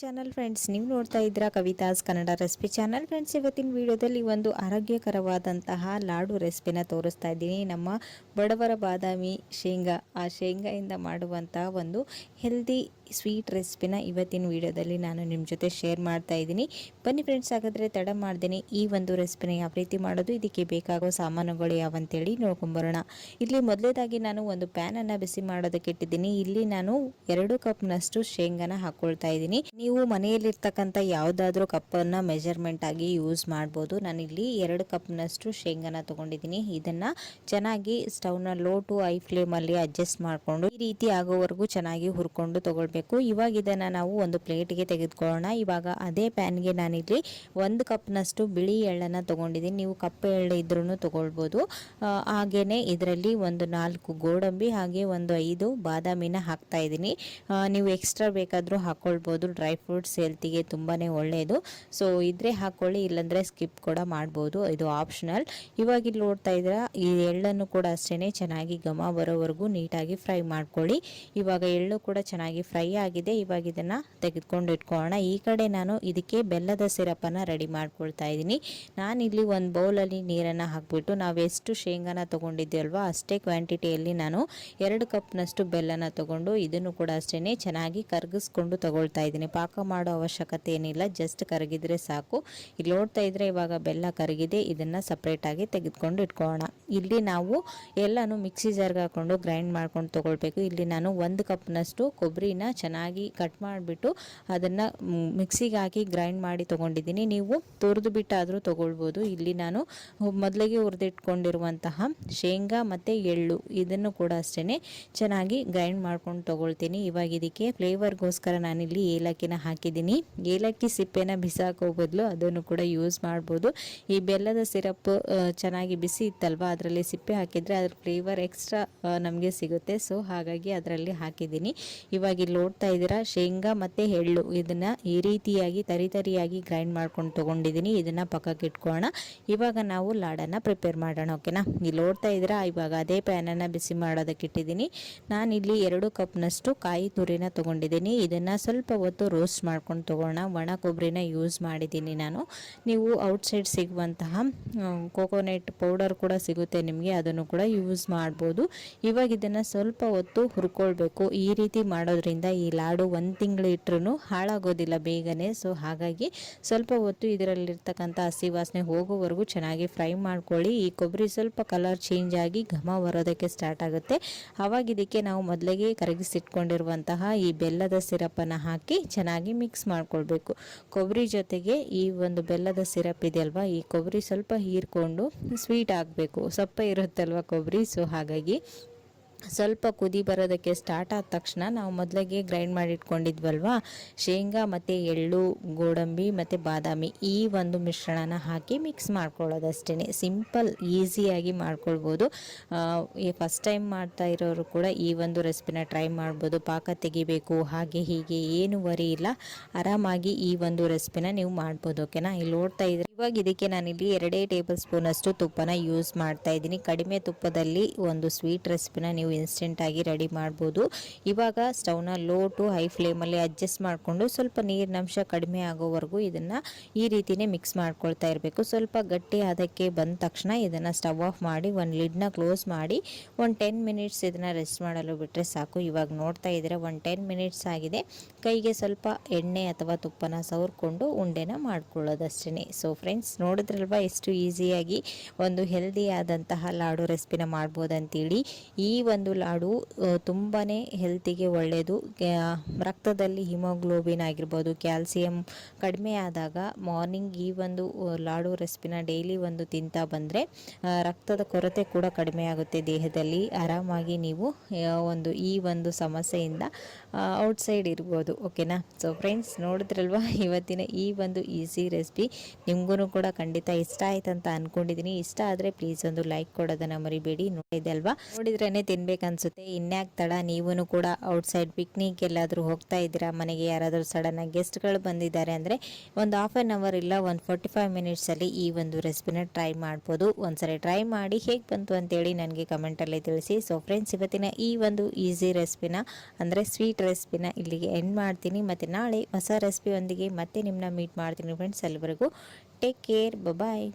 Channel friends, ನೀವು ನೋಡ್ತಾ ಇದ್ದೀರಾ Kavitha's Kannada recipe channel. Friends, ಇವತ್ತಿನ ವಿಡಿಯೋದಲ್ಲಿ ಒಂದು ಆರೋಗ್ಯಕರವಾದಂತಹ ಲಾಡು ರೆಸಿಪಿನ ತೋರಿಸ್ತಾ ಇದ್ದೀನಿ. ನಮ್ಮ ಬಡವರ ಬಾದಾಮಿ ಶೇಂಗಾ. ಆ ಶೇಂಗಾಯಿಂದ ಮಾಡುವಂತಹ ಒಂದು ಹೆಲ್ದಿ ಸ್ವೀಟ್ ರೆಸಿಪಿನ ಇವತ್ತಿನ ವಿಡಿಯೋದಲ್ಲಿ ನಾನು ನಿಮ್ಮ ಜೊತೆ ಶೇರ್ ಮಾಡ್ತಾ ಇದ್ದೀನಿ. ಬನ್ನಿ ಫ್ರೆಂಡ್ಸ್ ಹಾಗಾದರೆ ತಡ ಮಾಡ್ದೇನೆ ಈ ಒಂದು ರೆಸಿಪಿನ ಯಾವ ರೀತಿ ಮಾಡೋದು, ಇದಕ್ಕೆ ಬೇಕಾಗೋ ಸಾಮಾನುಗಳು ಯಾವಂತೇಳಿ ನೋಡ್ಕೊಂಬರೋಣ ಇಲ್ಲಿ ಮೊದಲೇದಾಗಿ ನಾನು ಒಂದು ಪ್ಯಾನನ್ನು ಬಿಸಿ ಮಾಡೋದಕ್ಕೆ ಇಟ್ಟಿದ್ದೀನಿ. ಇಲ್ಲಿ ನಾನು ಎರಡು ಕಪ್ನಷ್ಟು ಶೇಂಗಾನ ಹಾಕ್ಕೊಳ್ತಾ ಇದ್ದೀನಿ. ನೀವು ಮನೆಯಲ್ಲಿರ್ತಕ್ಕಂಥ ಯಾವುದಾದ್ರೂ ಕಪ್ಪನ್ನು ಮೆಜರ್ಮೆಂಟ್ ಆಗಿ ಯೂಸ್ ಮಾಡ್ಬೋದು. ನಾನು ಇಲ್ಲಿ ಎರಡು ಕಪ್ನಷ್ಟು ಶೇಂಗಾನ ತೊಗೊಂಡಿದ್ದೀನಿ. ಇದನ್ನ ಚೆನ್ನಾಗಿ ಸ್ಟವ್ನ ಲೋ ಟು ಐ ಫ್ಲೇಮಲ್ಲಿ ಅಡ್ಜಸ್ಟ್ ಮಾಡಿಕೊಂಡು ಈ ರೀತಿ ಆಗೋವರೆಗೂ ಚೆನ್ನಾಗಿ ಹುರ್ಕೊಂಡು ತಗೊಳ್ಬೇಕು. ಇವಾಗ ಇದನ್ನು ನಾವು ಒಂದು ಪ್ಲೇಟಿಗೆ ತೆಗೆದುಕೊಳ್ಳೋಣ. ಇವಾಗ ಅದೇ ಪ್ಯಾನ್ಗೆ ನಾನಿಲ್ಲಿ ಒಂದು ಕಪ್ನಷ್ಟು ಬಿಳಿ ಎಳ್ಳನ್ನು ತಗೊಂಡಿದ್ದೀನಿ. ನೀವು ಕಪ್ಪು ಎಳ್ಳು ಇದ್ರೂ ತೊಗೊಳ್ಬೋದು. ಹಾಗೆಯೇ ಇದರಲ್ಲಿ ಒಂದು ನಾಲ್ಕು ಗೋಡಂಬಿ, ಹಾಗೆ ಒಂದು ಐದು ಬಾದಾಮಿನ ಹಾಕ್ತಾ ಇದ್ದೀನಿ. ನೀವು ಎಕ್ಸ್ಟ್ರಾ ಬೇಕಾದರೂ ಹಾಕ್ಕೊಳ್ಬೋದು ಡ್ರೈ ಫ್ರೂಟ್ಸ್ ಹೆಲ್ತಿಗೆ ತುಂಬಾ ಒಳ್ಳೆಯದು ಸೊ ಇದ್ರೆ ಹಾಕ್ಕೊಳ್ಳಿ ಇಲ್ಲಾಂದರೆ ಸ್ಕಿಪ್ ಕೂಡ ಮಾಡ್ಬೋದು. ಇದು ಆಪ್ಷನಲ್ ಇವಾಗ ಇಲ್ಲಿ ನೋಡ್ತಾ ಇದ್ದೀರಾ, ಈ ಎಳ್ಳನ್ನು ಕೂಡ ಅಷ್ಟೇ ಚೆನ್ನಾಗಿ ಘಮ ಬರೋವರೆಗೂ ನೀಟಾಗಿ ಫ್ರೈ ಮಾಡ್ಕೊಳ್ಳಿ. ಇವಾಗ ಎಳ್ಳು ಕೂಡ ಚೆನ್ನಾಗಿ ಫ್ರೈ ಆಗಿದೆ. ಇವಾಗ ಇದನ್ನು ತೆಗೆದುಕೊಂಡು ಇಟ್ಕೊಳ್ಳೋಣ. ಈ ಕಡೆ ನಾನು ಇದಕ್ಕೆ ಬೆಲ್ಲದ ಸಿರಪನ್ನು ರೆಡಿ ಮಾಡ್ಕೊಳ್ತಾ ಇದ್ದೀನಿ. ಇಲ್ಲಿ ಒಂದು ಬೌಲಲ್ಲಿ ನೀರನ್ನು ಹಾಕ್ಬಿಟ್ಟು ನಾವು ಎಷ್ಟು ಶೇಂಗಾನ ತೊಗೊಂಡಿದ್ದೀವಲ್ವ ಅಷ್ಟೇ ಕ್ವಾಂಟಿಟಿಯಲ್ಲಿ ನಾನು ಎರಡು ಕಪ್ನಷ್ಟು ಬೆಲ್ಲನ ತಗೊಂಡು ಇದನ್ನು ಕೂಡ ಅಷ್ಟೇ ಚೆನ್ನಾಗಿ ಕರಗಿಸ್ಕೊಂಡು ತಗೊಳ್ತಾ ಇದ್ದೀನಿ. ಪಾಕ ಮಾಡೋ ಅವಶ್ಯಕತೆ ಏನಿಲ್ಲ. ಜಸ್ಟ್ ಕರಗಿದ್ರೆ ಸಾಕು. ಇಲ್ಲಿ ನೋಡ್ತಾ ಇದ್ರೆ ಇವಾಗ ಬೆಲ್ಲ ಕರಗಿದೆ. ಇದನ್ನು ಸಪ್ರೇಟಾಗಿ ತೆಗೆದುಕೊಂಡು ಇಟ್ಕೊಳ್ಳೋಣ. ಇಲ್ಲಿ ನಾವು ಎಲ್ಲನೂ ಮಿಕ್ಸಿ ಜಾರ್ಗೆ ಹಾಕೊಂಡು ಗ್ರೈಂಡ್ ಮಾಡ್ಕೊಂಡು ತೊಗೊಳ್ಬೇಕು. ಇಲ್ಲಿ ನಾನು ಒಂದು ಕಪ್ನಷ್ಟು ಕೊಬ್ಬರಿನ ಚೆನ್ನಾಗಿ ಕಟ್ ಮಾಡಿಬಿಟ್ಟು ಅದನ್ನು ಮಿಕ್ಸಿಗೆ ಹಾಕಿ ಗ್ರೈಂಡ್ ಮಾಡಿ ತೊಗೊಂಡಿದ್ದೀನಿ. ನೀವು ತುರಿದು ಬಿಟ್ಟಾದರೂ ತೊಗೊಳ್ಬೋದು. ಇಲ್ಲಿ ನಾನು ಮೊದಲಿಗೆ ಹುರಿದಿಟ್ಕೊಂಡಿರುವಂತಹ ಶೇಂಗಾ ಮತ್ತು ಎಳ್ಳು ಇದನ್ನು ಕೂಡ ಅಷ್ಟೇ ಚೆನ್ನಾಗಿ ಗ್ರೈಂಡ್ ಮಾಡ್ಕೊಂಡು ತೊಗೊಳ್ತೀನಿ. ಇವಾಗ ಇದಕ್ಕೆ ಫ್ಲೇವರ್ಗೋಸ್ಕರ ನಾನಿಲ್ಲಿ ಏಲಕ್ಕಿನ ಹಾಕಿದ್ದೀನಿ. ಏಲಕ್ಕಿ ಸಿಪ್ಪೆನ ಬಿಸಾಕೋ ಬದಲು ಅದನ್ನು ಕೂಡ ಯೂಸ್ ಮಾಡ್ಬೋದು. ಈ ಬೆಲ್ಲದ ಸಿರಪ್ ಚೆನ್ನಾಗಿ ಬಿಸಿ ಇತ್ತಲ್ವ? ಅದರಲ್ಲಿ ಸಿಪ್ಪೆ ಹಾಕಿದರೆ ಅದ್ರ ಫ್ಲೇವರ್ ಎಕ್ಸ್ಟ್ರಾ ನಮಗೆ ಸಿಗುತ್ತೆ. ಸೊ, ಹಾಗಾಗಿ ಅದರಲ್ಲಿ ಹಾಕಿದ್ದೀನಿ. ಇವಾಗ ಇಲ್ಲಿ ನೋಡ್ತಾ ಇದ್ದೀರಾ? ಶೇಂಗಾ ಮತ್ತು ಎಳ್ಳು. ಇದನ್ನು ಈ ರೀತಿಯಾಗಿ ತರಿತರಿಯಾಗಿ ಗ್ರೈಂಡ್ ಮಾಡ್ಕೊಂಡು ತೊಗೊಂಡಿದ್ದೀನಿ. ಇದನ್ನು ಪಕ್ಕಕ್ಕೆ ಇಟ್ಕೊಳ್ಳೋಣ. ಇವಾಗ ನಾವು ಲಾಡನ್ನು ಪ್ರಿಪೇರ್ ಮಾಡೋಣ ಓಕೆನಾ ಇಲ್ಲಿ ನೋಡ್ತಾ ಇದ್ದೀರಾ? ಇವಾಗ ಅದೇ ಪ್ಯಾನನ್ನು ಬಿಸಿ ಮಾಡೋದಕ್ಕೆ ಇಟ್ಟಿದ್ದೀನಿ. ನಾನಿಲ್ಲಿ ಎರಡು ಕಪ್ನಷ್ಟು ಕಾಯಿ ತುರಿನ ತೊಗೊಂಡಿದ್ದೀನಿ. ಇದನ್ನು ಸ್ವಲ್ಪ ಹೊತ್ತು ರೋಸ್ಟ್ ಮಾಡ್ಕೊಂಡು ತೊಗೊಳ್ಳೋಣ. ಒಣ ಕೊಬ್ಬರಿನ ಯೂಸ್ ಮಾಡಿದ್ದೀನಿ ನಾನು. ನೀವು ಔಟ್ಸೈಡ್ ಸಿಗುವಂತಹ ಕೋಕೋನಟ್ ಪೌಡರ್ ಕೂಡ ಸಿಗುತ್ತೆ ನಿಮಗೆ. ಅದನ್ನು ಕೂಡ ಯೂಸ್ ಮಾಡ್ಬೋದು. ಇವಾಗ ಇದನ್ನು ಸ್ವಲ್ಪ ಹೊತ್ತು ಹುರ್ಕೊಳ್ಬೇಕು. ಈ ರೀತಿ ಮಾಡೋದ್ರಿಂದ ಈ ಲಾಡು ಒಂದು ತಿಂಗಳು ಇಟ್ಟರು ಹಾಳಾಗೋದಿಲ್ಲ ಬೇಗನೆ. ಸೊ ಹಾಗಾಗಿ ಸ್ವಲ್ಪ ಹೊತ್ತು ಇದರಲ್ಲಿರ್ತಕ್ಕಂಥ ಹಸಿ ವಾಸನೆ ಹೋಗೋವರೆಗೂ ಚೆನ್ನಾಗಿ ಫ್ರೈ ಮಾಡ್ಕೊಳ್ಳಿ. ಈ ಕೊಬ್ಬರಿ ಸ್ವಲ್ಪ ಕಲರ್ ಚೇಂಜ್ ಆಗಿ ಘಮ ಬರೋದಕ್ಕೆ ಸ್ಟಾರ್ಟ್ ಆಗುತ್ತೆ. ಆವಾಗ ಇದಕ್ಕೆ ನಾವು ಮೊದಲಿಗೆ ಕರಗಿಸಿಟ್ಕೊಂಡಿರುವಂತಹ ಈ ಬೆಲ್ಲದ ಸಿರಪನ್ನು ಹಾಕಿ ಚೆನ್ನಾಗಿ ಮಿಕ್ಸ್ ಮಾಡ್ಕೊಳ್ಬೇಕು. ಕೊಬ್ಬರಿ ಜೊತೆಗೆ ಈ ಒಂದು ಬೆಲ್ಲದ ಸಿರಪ್ ಇದೆಯಲ್ವಾ, ಈ ಕೊಬ್ಬರಿ ಸ್ವಲ್ಪ ಹೀರ್ಕೊಂಡು ಸ್ವೀಟ್ ಆಗಬೇಕು. ಸಪ್ಪ ಇರುತ್ತಲ್ವ ಕೊಬ್ಬರಿ? ಸೊ ಹಾಗಾಗಿ ಸ್ವಲ್ಪ ಕುದಿ ಬರೋದಕ್ಕೆ ಸ್ಟಾರ್ಟ್ ಆದ ತಕ್ಷಣ ನಾವು ಮೊದಲಿಗೆ ಗ್ರೈಂಡ್ ಮಾಡಿ ಇಟ್ಕೊಂಡಿದ್ವಲ್ವಾ ಶೇಂಗಾ ಮತ್ತು ಎಳ್ಳು, ಗೋಡಂಬಿ ಮತ್ತು ಬಾದಾಮಿ ಈ ಒಂದು ಮಿಶ್ರಣನ ಹಾಕಿ ಮಿಕ್ಸ್ ಮಾಡ್ಕೊಳ್ಳೋದಷ್ಟೇ ಸಿಂಪಲ್ ಈಸಿಯಾಗಿ ಮಾಡ್ಕೊಳ್ಬೋದು. ಈ ಫಸ್ಟ್ ಟೈಮ್ ಮಾಡ್ತಾ ಇರೋರು ಕೂಡ ಈ ಒಂದು ರೆಸಿಪಿನ ಟ್ರೈ ಮಾಡ್ಬೋದು. ಪಾಕ ತೆಗಿಬೇಕು, ಹಾಗೆ ಹೀಗೆ ಏನು ವರಿ ಇಲ್ಲ. ಆರಾಮಾಗಿ ಈ ಒಂದು ರೆಸಿಪಿನ ನೀವು ಮಾಡ್ಬೋದು ಓಕೆನಾ ಇಲ್ಲಿ ನೋಡ್ತಾ ಇದ್ರೆ ಇವಾಗ ಇದಕ್ಕೆ ನಾನಿಲ್ಲಿ ಎರಡೇ ಟೇಬಲ್ ಸ್ಪೂನಷ್ಟು ತುಪ್ಪನ ಯೂಸ್ ಮಾಡ್ತಾ ಇದ್ದೀನಿ. ಕಡಿಮೆ ತುಪ್ಪದಲ್ಲಿ ಒಂದು ಸ್ವೀಟ್ ರೆಸಿಪಿನ ನೀವು ಇನ್ಸ್ಟೆಂಟ್ ಆಗಿ ರೆಡಿ ಮಾಡ್ಬೋದು. ಇವಾಗ ಸ್ಟವ್ನ ಲೋ ಟು ಹೈ ಫ್ಲೇಮಲ್ಲಿ ಅಡ್ಜಸ್ಟ್ ಮಾಡಿಕೊಂಡು ಸ್ವಲ್ಪ ನೀರಿನ ಅಂಶ ಕಡಿಮೆ ಆಗೋವರೆಗೂ ಇದನ್ನು ಈ ರೀತಿಯೇ ಮಿಕ್ಸ್ ಮಾಡ್ಕೊಳ್ತಾ ಇರಬೇಕು. ಸ್ವಲ್ಪ ಗಟ್ಟಿ ಅದಕ್ಕೆ ಬಂದ ತಕ್ಷಣ ಇದನ್ನು ಸ್ಟವ್ ಆಫ್ ಮಾಡಿ ಒಂದು ಲಿಡ್ನ ಕ್ಲೋಸ್ ಮಾಡಿ, ಒಂದು ಟೆನ್ ಮಿನಿಟ್ಸ್ ಇದನ್ನು ರೆಸ್ಟ್ ಮಾಡಲು ಬಿಟ್ಟರೆ ಸಾಕು. ಇವಾಗ ನೋಡ್ತಾ ಇದ್ದರೆ, ಒಂದು ಟೆನ್ ಮಿನಿಟ್ಸ್ ಆಗಿದೆ. ಕೈಗೆ ಸ್ವಲ್ಪ ಎಣ್ಣೆ ಅಥವಾ ತುಪ್ಪನ ಸವರ್ಕೊಂಡು ಉಂಡೆನ ಮಾಡ್ಕೊಳ್ಳೋದಷ್ಟೇ ಸೊ ಫ್ರೆಂಡ್ಸ್ ನೋಡಿದ್ರಲ್ವಾ ಎಷ್ಟು ಈಸಿಯಾಗಿ ಒಂದು ಹೆಲ್ದಿ ಆದಂತಹ ಲಾಡು ರೆಸಿಪಿನ ಮಾಡ್ಬೋದಂತೇಳಿ. ಈ ಒಂದು ಲಾಡು ತುಂಬಾ ಹೆಲ್ತಿಗೆ ಒಳ್ಳೆಯದು ರಕ್ತದಲ್ಲಿ ಹಿಮೋಗ್ಲೋಬಿನ್ ಆಗಿರ್ಬೋದು ಕ್ಯಾಲ್ಸಿಯಂ ಕಡಿಮೆ ಆದಾಗ ಮಾರ್ನಿಂಗ್ ಈ ಒಂದು ಲಾಡು ರೆಸಿಪಿನ ಡೈಲಿ ಒಂದು ತಿಂತಾ ಬಂದರೆ ರಕ್ತದ ಕೊರತೆ ಕೂಡ ಕಡಿಮೆ ಆಗುತ್ತೆ ದೇಹದಲ್ಲಿ. ಆರಾಮಾಗಿ ನೀವು ಒಂದು, ಈ ಒಂದು ಸಮಸ್ಯೆಯಿಂದ ಔಟ್ಸೈಡ್ ಇರ್ಬೋದು ಓಕೆನಾ ಸೊ ಫ್ರೆಂಡ್ಸ್ ನೋಡಿದ್ರಲ್ವಾ? ಇವತ್ತಿನ ಈ ಒಂದು ಈಸಿ ರೆಸಿಪಿ ನಿಮಗೂ ಕೂಡ ಖಂಡಿತ ಇಷ್ಟ ಆಯ್ತು ಅಂತ ಅನ್ಕೊಂಡಿದ್ದೀನಿ ಇಷ್ಟ ಆದರೆ ಪ್ಲೀಸ್ ಒಂದು ಲೈಕ್ ಕೊಡೋದನ್ನ ಮರಿಬೇಡಿ. ನೋಡಿದೆ ಅಲ್ವಾ? ನೋಡಿದ್ರೇ ತಿನ್ಬೇಕು ತಿನ್ಬೇಕನ್ಸುತ್ತೆ. ಇನ್ಯಾಕೆ ತಡ? ನೀವೂ ಕೂಡ ಔಟ್ಸೈಡ್ ಪಿಕ್ನಿಕ್ ಎಲ್ಲಾದರೂ ಹೋಗ್ತಾ ಇದ್ದೀರಾ? ಮನೆಗೆ ಯಾರಾದರೂ ಸಡನ್ನಾಗಿ ಗೆಸ್ಟ್ಗಳು ಬಂದಿದ್ದಾರೆ ಅಂದರೆ ಒಂದು ಹಾಫ್ ಆನ್ ಅವರ್ ಇಲ್ಲ, ಒಂದು ಫೋರ್ಟಿ ಫೈವ್ ಮಿನಿಟ್ಸಲ್ಲಿ ಈ ಒಂದು ರೆಸಿಪಿನ ಟ್ರೈ ಮಾಡ್ಬೋದು. ಒಂದ್ಸರಿ ಟ್ರೈ ಮಾಡಿ ಹೇಗೆ ಬಂತು ಅಂತೇಳಿ ನನಗೆ ಕಮೆಂಟಲ್ಲಿ ತಿಳಿಸಿ. ಸೊ ಫ್ರೆಂಡ್ಸ್ ಇವತ್ತಿನ ಈ ಒಂದು ಈಸಿ ರೆಸಿಪಿನ ಅಂದರೆ ಸ್ವೀಟ್ ರೆಸಿಪಿನ ಇಲ್ಲಿಗೆ ಎಂಡ್ ಮಾಡ್ತೀನಿ. ಮತ್ತು ನಾಳೆ ಹೊಸ ರೆಸಿಪಿಯೊಂದಿಗೆ ಮತ್ತೆ ನಿಮ್ಮನ್ನ ಮೀಟ್ ಮಾಡ್ತೀನಿ ಫ್ರೆಂಡ್ಸ್ ಅಲ್ಲಿವರೆಗೂ ಟೇಕ್ ಕೇರ್ ಬಾಯ್